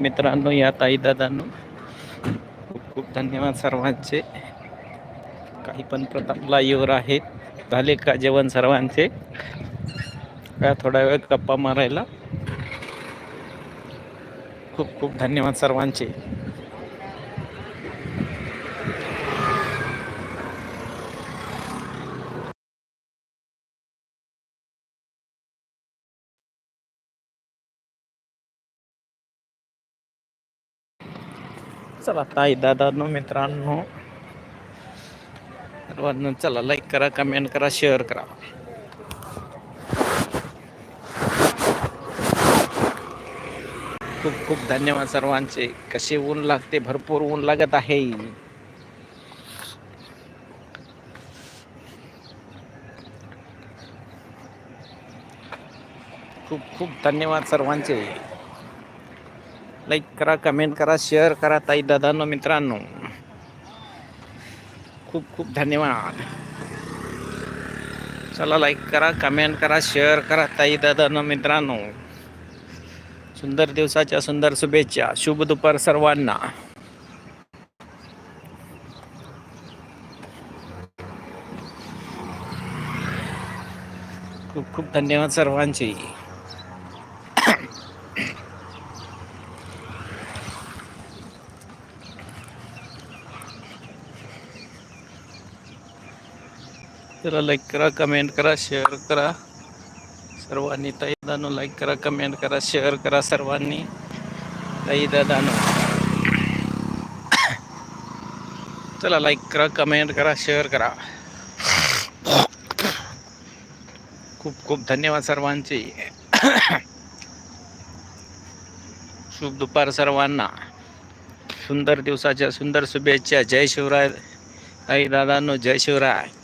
मित्रांनो या ताई दादांनो खूप खूप धन्यवाद सर्वांचे. काही पण प्रतापला येऊर आहेत. झाले का जेवण सर्वांचे? का थोडा वेळ गप्पा मारायला? खूप खूप धन्यवाद सर्वांचे. चला ताई दादांनो मित्रांनो. सर्वांना चला लाईक करा कमेंट करा शेअर करा. खूप खूप धन्यवाद सर्वांचे. कसे ऊन लागते भरपूर ऊन लागत आहे. खूप खूप धन्यवाद सर्वांचे. लाईक करा कमेंट करा शेअर करा ताई दादांनो मित्रांनो खूप खूप धन्यवाद चला लाईक करा कमेंट करा शेअर करा ताई दादांनो मित्रांनो सुंदर दिवसाच्या सुंदर शुभेच्छा शुभ दुपार सर्वांना खूप खूप धन्यवाद सर्वांचे चला लाईक करा कमेंट करा शेअर करा. सर्वांनी ताई दादानो लाईक करा कमेंट करा शेअर करा सर्वांनी. ताई दादानो चला लाईक करा कमेंट करा शेअर करा. खूप खूप धन्यवाद सर्वांचे. शुभ दुपार सर्वांना. सुंदर दिवसाच्या सुंदर शुभेच्छा. जय शिवराय. ताई दादानो जय शिवराय.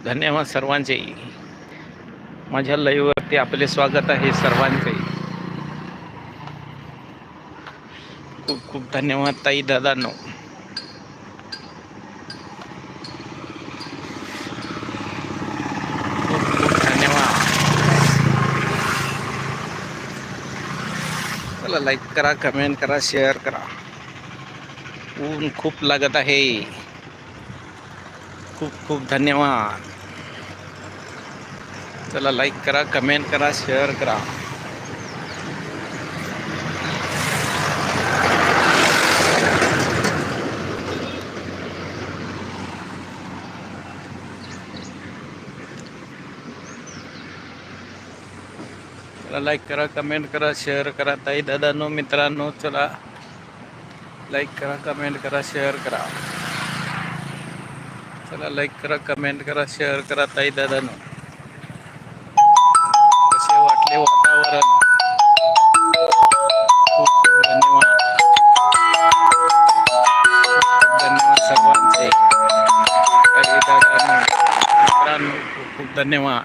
खूप धन्यवाद सर्वांचे. माझ्या लाईव्हवरती आपले स्वागत आहे सर्वांचे. खूप खूप धन्यवाद ताई दादांनो. धन्यवाद. लाईक करा कमेंट करा शेअर करा. ऊन खूप लागत आहे. खूप खूप धन्यवाद। चला लाईक करा कमेंट करा शेअर करा। चला लाईक करा कमेंट करा शेअर करा। ताई दादांनो मित्रांनो चला लाईक करा कमेंट करा शेअर करा। चला लाईक करा कमेंट करा शेअर करा ताई दादानो. कसे वाटले वातावरण? खूप खूप धन्यवाद. धन्यवाद सर्वांचे. मित्रांनो खूप खूप धन्यवाद.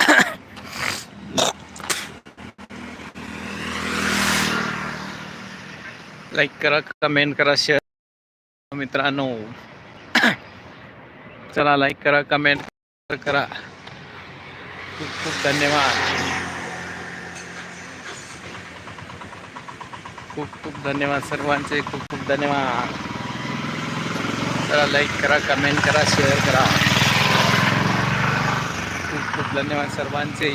लाईक करा कमेंट करा शेअर मित्रांनो. चला लाईक करा कमेंट करा. खूप खूप धन्यवाद. खूप खूप धन्यवाद सर्वांचे खूप खूप धन्यवाद. चला लाईक करा कमेंट करा शेअर करा. खूप खूप धन्यवाद सर्वांचे.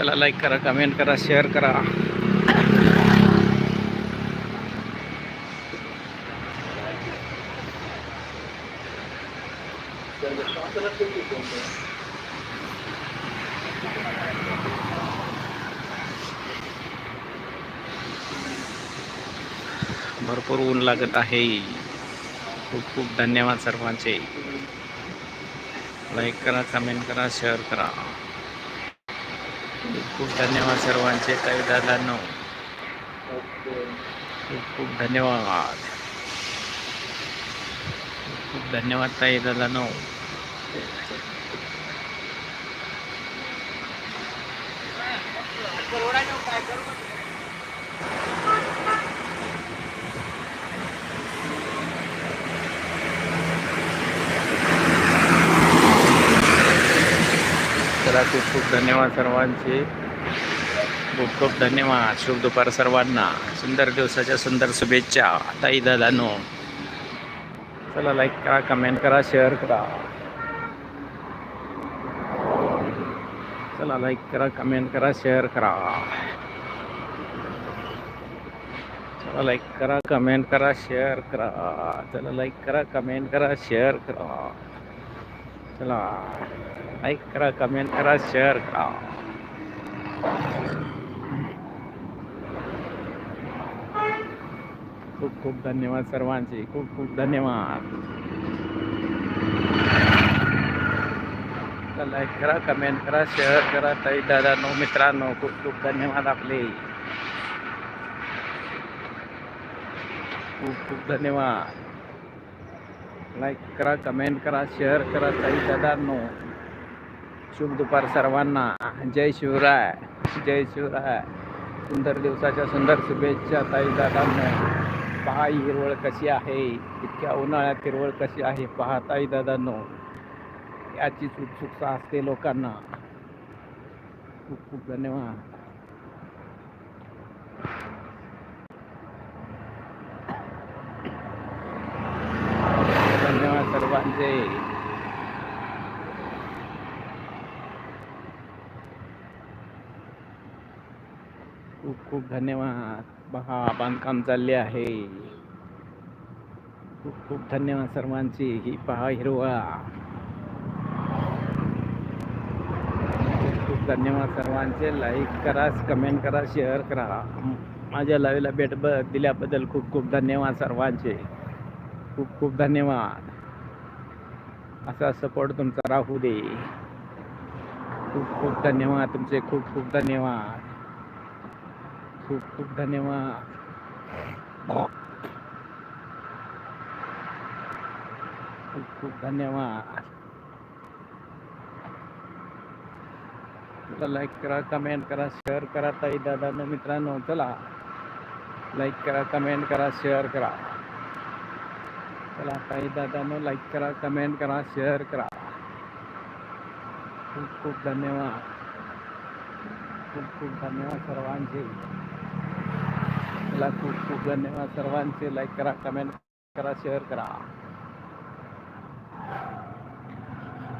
चला लाईक करा कमेंट करा शेअर करा. भरपूर ऊन लागत आहे. खूप खूप धन्यवाद सर्वांचे. लाईक करा कमेंट करा शेअर करा. खूप धन्यवाद सर्वांचे काही दादांनो खूप खूप धन्यवाद खूप धन्यवाद ताई दादांनो खूप खूप धन्यवाद सर्वांचे खूप खूप धन्यवाद. शुभ दुपार सर्वांना. सुंदर दिवसाच्या सुंदर शुभेच्छा. ताई दादानो चला लाईक करा कमेंट करा शेअर करा. चला लाईक करा कमेंट करा शेअर करा. चला लाईक करा कमेंट करा शेअर करा. चला लाईक करा कमेंट करा शेअर करा. चला. लाईक करा कमेंट करा शेअर करा. खूप खूप धन्यवाद सर्वांचे. खूप खूप धन्यवाद. लाईक करा कमेंट करा शेअर करा ताई दादांनो मित्रांनो खूप खूप धन्यवाद आपले. खूप खूप धन्यवाद. लाईक करा कमेंट करा शेअर करा ताई दादांनो. शुभ दुपार सर्वांना. जय शिवराय. जय शिवराय. सुंदर दिवसाच्या सुंदर शुभेच्छा ताई दादांनो. पहा हिरवळ कशी आहे? इतक्या उन्हाळ्यात हिरवळ कशी आहे पहा दादांनो याचीच उत्सुकता असते लोकांना. खूप खूप धन्यवाद. धन्यवाद सर्वांचे. खूप धन्यवाद. पहा बांधकाम चालले आहे. खूप खूप धन्यवाद सर्वांची. ही पहा हिरवा. खूप खूप धन्यवाद सर्वांचे. लाईक करा कमेंट करा शेअर करा. माझ्या लाईव्हला भेट ब दिल्याबद्दल खूप खूप धन्यवाद सर्वांचे. खूप खूप धन्यवाद. असा सपोर्ट तुमचा राहू दे. खूप खूप धन्यवाद तुमचे. खूप खूप धन्यवाद. खूप खूप धन्यवाद. खूप खूप धन्यवाद. लाईक करा कमेंट करा शेअर करा ताई दादा मित्रांनो चला. लाईक करा कमेंट करा शेअर करा. चला ताई दादानो लाईक करा कमेंट करा शेअर करा. खूप खूप धन्यवाद. खूप खूप धन्यवाद सर्वांचे. मला खूप खूप धन्यवाद सर्वांचे. लाईक करा कमेंट करा शेअर करा.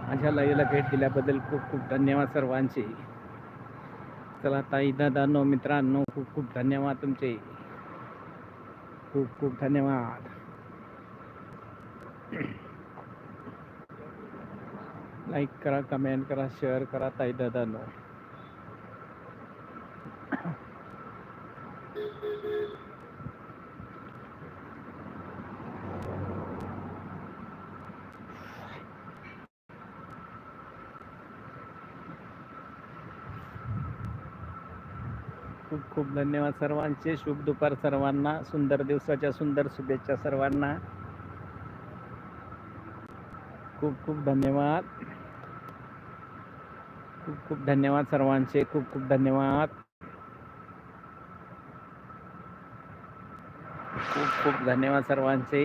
माझ्या लाईव्हला भेट दिल्याबद्दल खूप खूप धन्यवाद सर्वांचे. चला ताई दादांनो मित्रांनो खूप खूप धन्यवाद तुमचे. खूप खूप धन्यवाद. लाईक करा कमेंट करा शेअर करा ताई दादांनो. खूप धन्यवाद सर्वांचे. शुभ दुपार सर्वांना. सुंदर दिवसाच्या सुंदर शुभेच्छा सर्वांना. खूप खूप धन्यवाद. खूप खूप धन्यवाद सर्वांचे. खूप खूप धन्यवाद. खूप खूप धन्यवाद सर्वांचे.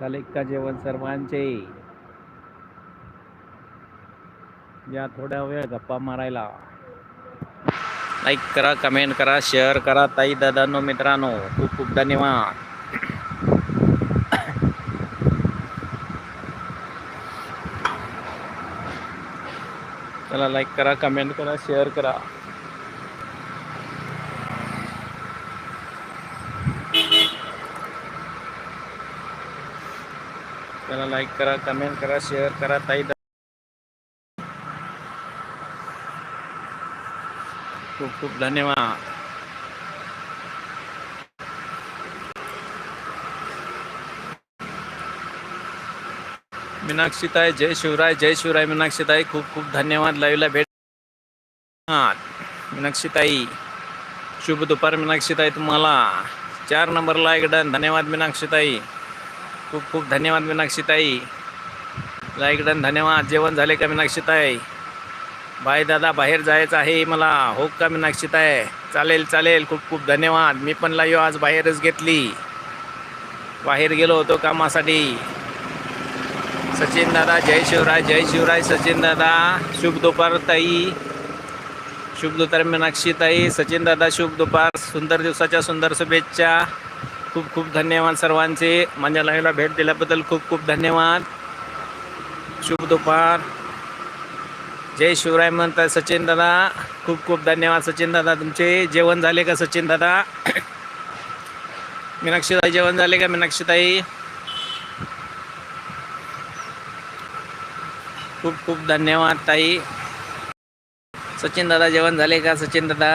झाले का जेवण सर्वांचे? या थोड्या वेळ गप्पा मारायला. लाईक करा कमेंट करा शेअर करा ताई दादांनो मित्रांनो खूप खूप धन्यवाद. चला लाईक करा कमेंट करा शेअर करा. चला लाईक करा कमेंट करा शेअर करा ताई खूप खूप धन्यवाद. मीनाक्षीताई जय शिवराय जय शिवराय मीनाक्षीताई खूप खूप धन्यवाद. लाईव्हला भेट हा मीनाक्षीताई शुभ दुपार मीनाक्षीताई तुम्हाला. चार नंबरला एक डन. धन्यवाद मीनाक्षीताई. खूप खूप धन्यवाद मीनाक्षीताई. Like done. धन्यवाद. जेवण झाले का मीनाक्षीताई? बाय दादा बाहेर जायचं आहे मला. हो का मीनाक्षीत आहे चालेल चालेल. खूप खूप धन्यवाद. मी पण लाईव्ह आज बाहेरच घेतली. बाहेर गेलो होतो कामासाठी. सचिन दादा जय शिवराय जय शिवराय सचिन दादा. शुभ दुपार ताई. शुभ दुपार मीनाक्षी ताई सचिन दादा शुभ दुपार. सुंदर दिवसाच्या सुंदर शुभेच्छा. खूप खूप धन्यवाद सर्वांचे. माझ्या लाईव्हला भेट दिल्याबद्दल खूप खूप धन्यवाद. शुभ दुपार. जय शिवराय म्हणतात सचिन दादा. खूप खूप धन्यवाद सचिन दादा. तुमचे जेवण झाले का सचिन दादा? मीनाक्षीताई जेवण झाले का मीनाक्षीताई? खूप खूप धन्यवाद ताई. सचिन दादा जेवण झाले का सचिन दादा?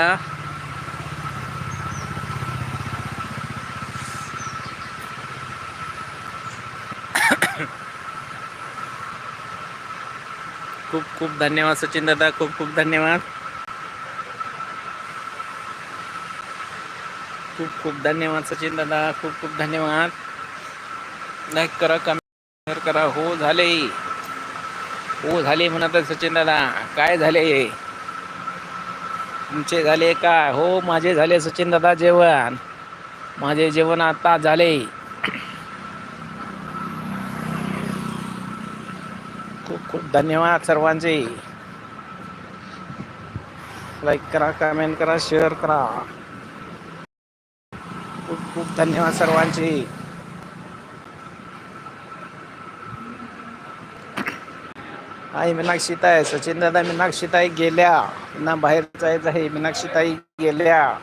खूप धन्यवाद सचिन दादा खूप खूप धन्यवाद. खूप खूप धन्यवाद सचिन दादा खूप खूप धन्यवाद. लाईक करा कमेंट करा. हो झाले. हो झाले म्हणत आहे सचिन दादा. काय झाले? तुमचे झाले का? हो माझे झाले सचिन दादा जेवण. माझे जेवण आता झाले खूप खूप धन्यवाद सर्वांचे. लाईक करा कमेंट करा शेअर करा. खूप खूप धन्यवाद सर्वांचे. आई मीनाक्षीताई सचिन दादा मीनाक्षीताई गेल्या. ना बाहेर जायचं आहे मीनाक्षीताई गेल्या.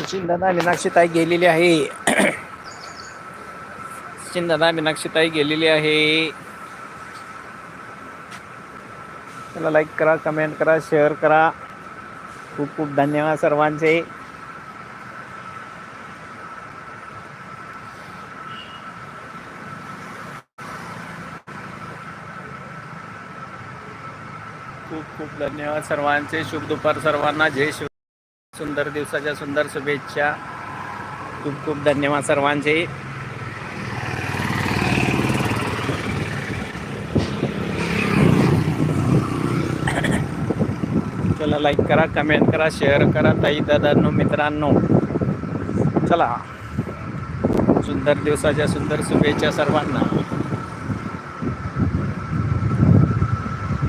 सचिन दादा मीनाक्षीताई गेलेली आहे. सचिन दादा मीनाक्षीताई गेलेली आहे. त्याला लाईक करा कमेंट करा शेअर करा. खूप खूप धन्यवाद सर्वांचे. खूप खूप धन्यवाद सर्वांचे. शुभ दुपार सर्वांना. जय शिव सुंदर दिवसाच्या सुंदर शुभेच्छा. खूप खूप धन्यवाद सर्वांचे. चला लाईक करा कमेंट करा शेअर करा ताई दादांनो मित्रांनो. चला. सुंदर दिवसाच्या सुंदर शुभेच्छा सर्वांना.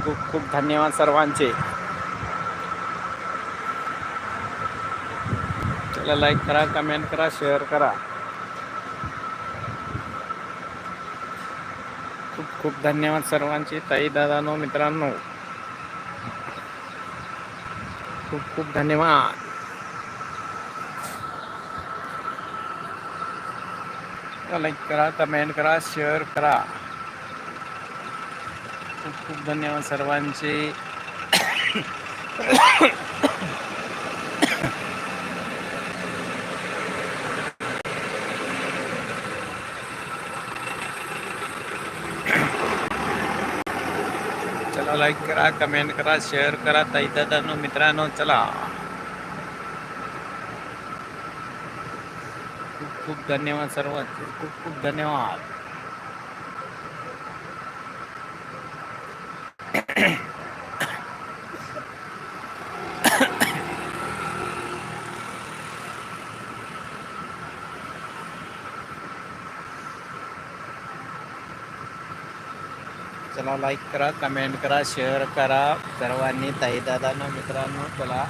खूप खूप धन्यवाद सर्वांचे. चला लाईक करा कमेंट करा शेअर करा. खूप खूप धन्यवाद सर्वांचे ताई दादानो मित्रांनो. खूप खूप धन्यवाद. लाईक करा कमेंट करा शेअर करा. खूप खूप धन्यवाद सर्वांचे. लाईक करा कमेंट करा शेअर करा ताई मित्रांनो चला. खूप खूप धन्यवाद सर्वांचे. खूप खूप धन्यवाद. चॅनलला लाईक करा कमेंट करा शेअर करा. सर्वांनी ताईदादांना मित्रांनो चला.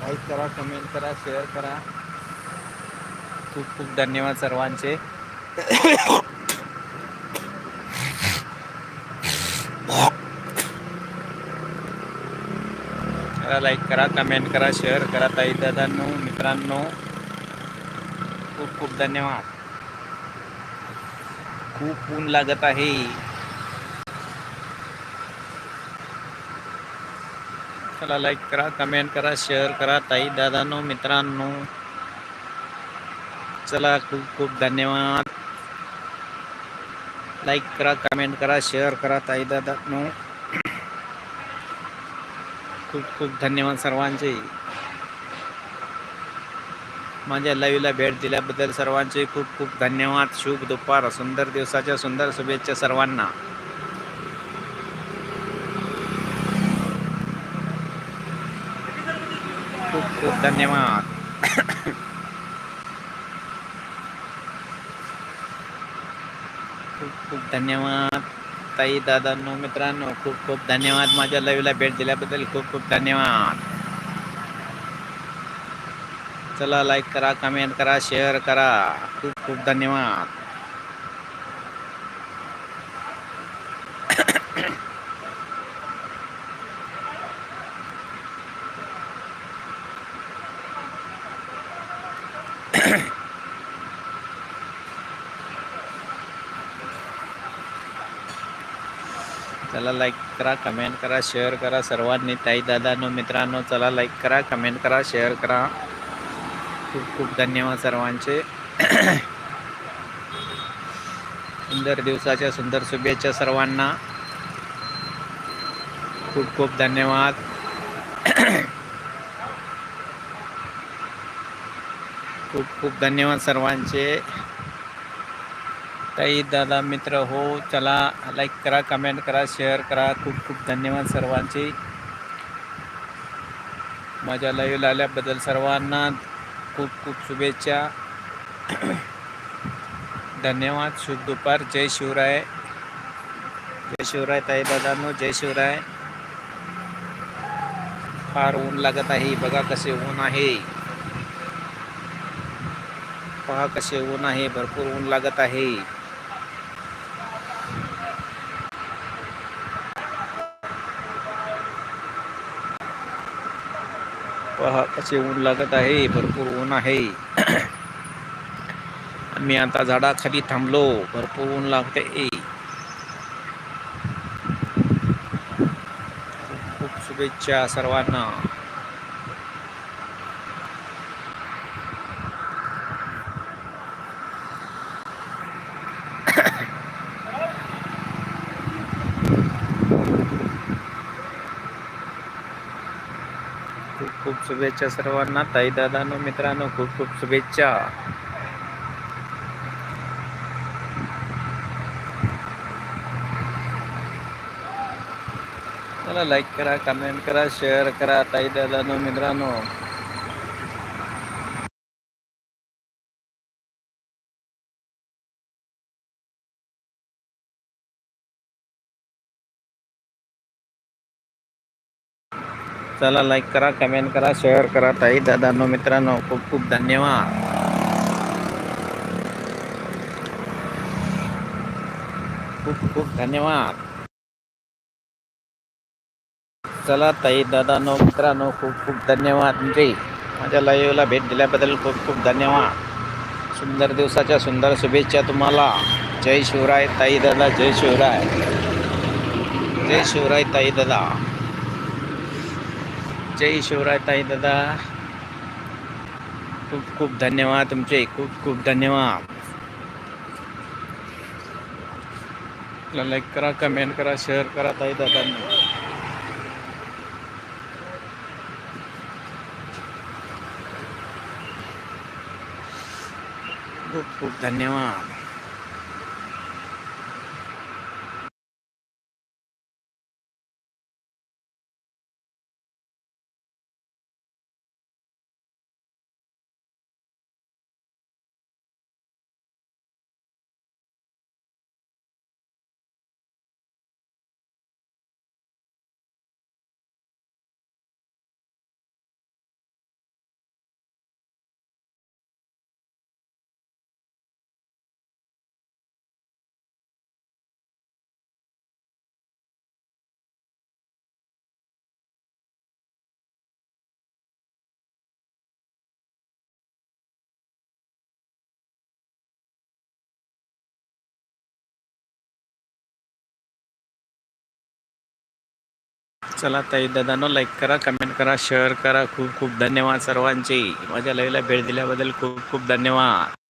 लाईक करा कमेंट करा शेअर करा. खूप खूप धन्यवाद सर्वांचे. लाईक करा कमेंट करा शेअर करा ताई दादांनो मित्रांनो. खूप खूप धन्यवाद. खूप ऊन लागत आहे. चला लाईक करा कमेंट करा शेअर करा. ताई दादांनो मित्रांनो. चला खूप खूप धन्यवाद. लाईक करा कमेंट करा शेअर करा ताई दादांनो. खूप खूप धन्यवाद सर्वांचे. माझ्या लाईव्हला भेट दिल्याबद्दल सर्वांचे खूप खूप धन्यवाद. शुभ दुपार. सुंदर दिवसाच्या सुंदर शुभेच्छा सर्वांना. खूप खूप धन्यवाद. खूप खूप धन्यवाद. ताई दादांनो मित्रांनो खूप खूप धन्यवाद. माझ्या लाईव्हला भेट दिल्याबद्दल खूप खूप धन्यवाद. चला लाईक करा कमेंट करा शेअर करा. खूप खूप धन्यवाद. चला लाईक करा कमेंट करा शेअर करा. सर्वांनी ताई दादांनो मित्रांनो चला लाईक करा कमेंट करा शेअर करा. खूप खूप धन्यवाद सर्वांचे. सुंदर दिवसाच्या सुंदर शुभेच्छा सर्वांना. खूप खूप धन्यवाद. खूप खूप धन्यवाद सर्वांचे. ताई दादा मित्र हो चला लाईक करा कमेंट करा शेअर करा. खूप खूप धन्यवाद सर्वांचे. माझ्या लाईव्हला आल्याबद्दल सर्वांना खूप खूप शुभेच्छा. धन्यवाद. शुभ दुपार. जय शिवराय. जय शिवराय ताई दादांनो जय शिवराय. फार ऊन लागत आहे. बघा कसे ऊन आहे. पहा कसे ऊन आहे. भरपूर ऊन लागत आहे. पहा ऊन लागत आहे भरपूर ऊन आहे. मी आता झाडाखाली थांबलो भरपूर ऊन लागते. खूप शुभेच्छा सर्वांना. खूप शुभेच्छा सर्वांना. ताई दादानो मित्रांनो खूप खूप शुभेच्छा. चला लाईक करा कमेंट करा शेअर करा ताई दादानो मित्रांनो. चला लाईक करा कमेंट करा शेअर करा. ताई दादांनो मित्रांनो खूप खूप धन्यवाद. खूप खूप धन्यवाद. चला ताई दादांनो मित्रांनो खूप खूप धन्यवाद. म्हणजे माझ्या लाईव्हला भेट दिल्याबद्दल खूप खूप धन्यवाद. सुंदर दिवसाच्या सुंदर शुभेच्छा तुम्हाला. जय शिवराय ताई दादा जय शिवराय. जय शिवराय ताई दादा. जय शिवराय ताई दादा. खूप खूप धन्यवाद तुमचे. खूप खूप धन्यवाद. लाईक करा कमेंट करा शेअर करा ताई दादांना. खूप खूप धन्यवाद. चला ताई दादानो लाईक करा कमेंट करा शेअर करा. खूप खूप धन्यवाद सर्वांचे. माझ्या लईला भेट दिल्याबद्दल खूप खूप धन्यवाद.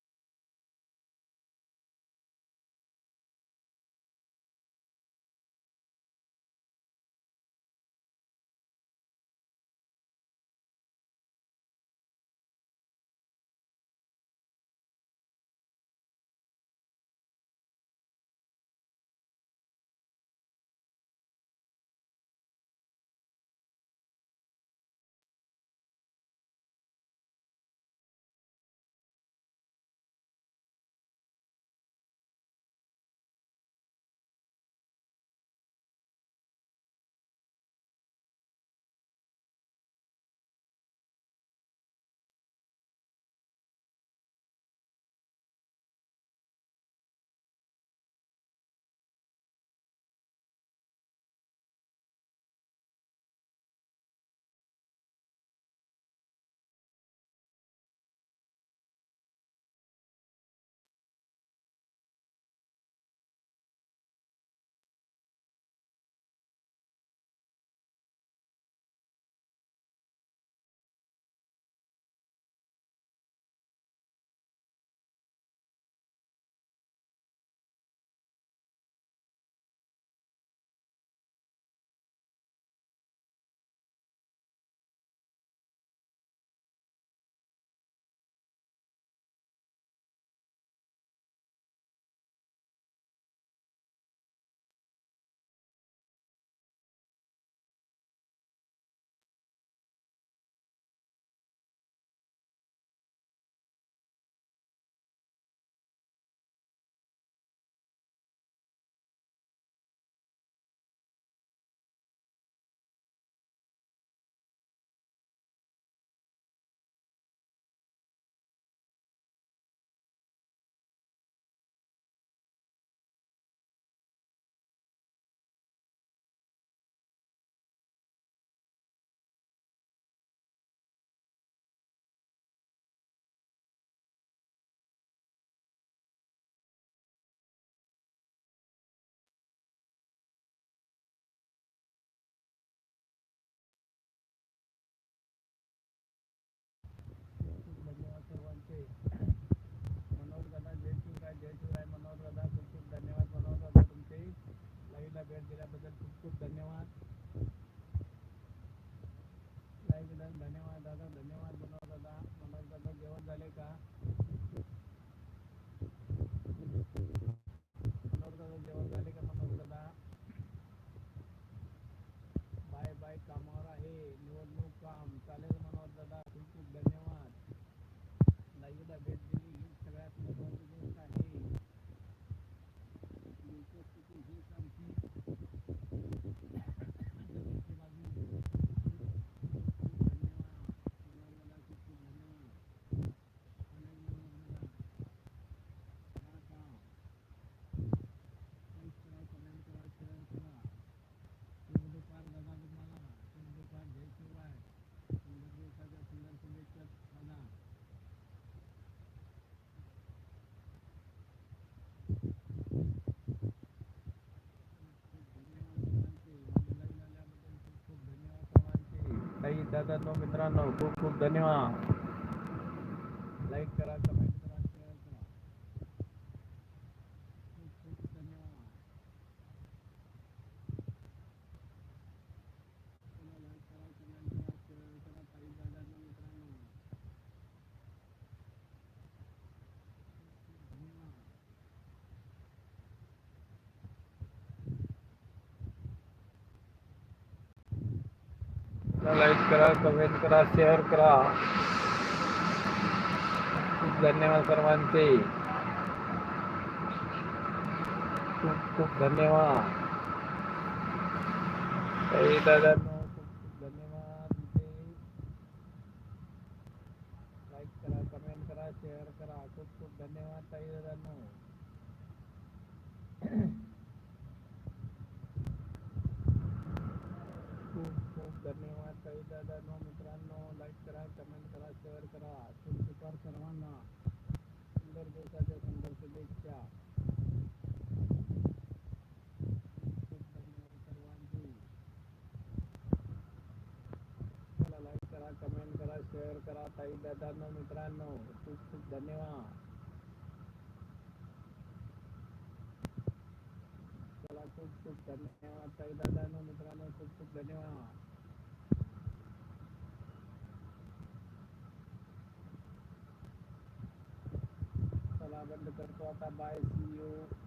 करतो मित्रांनो खूप खूप धन्यवाद. लाईक करा कमेंट करा शेअर करा. खूप धन्यवाद सर्वांचे. खूप खूप धन्यवाद. दादा करा कमेंट करा शेयर करा तुमच्यावर सर्वांना. सुंदर दिवसाच्या सुंदर शुभेच्छा. सर्वांची. मला लाईक करा कमेंट करा शेअर करा, ताई दादांनो, मित्रांनो, खूप खूप धन्यवाद. खूप खूप धन्यवाद, ताई दादांनो, मित्रांनो, खूप खूप धन्यवाद. चला बंद करतो आता बाय सी यू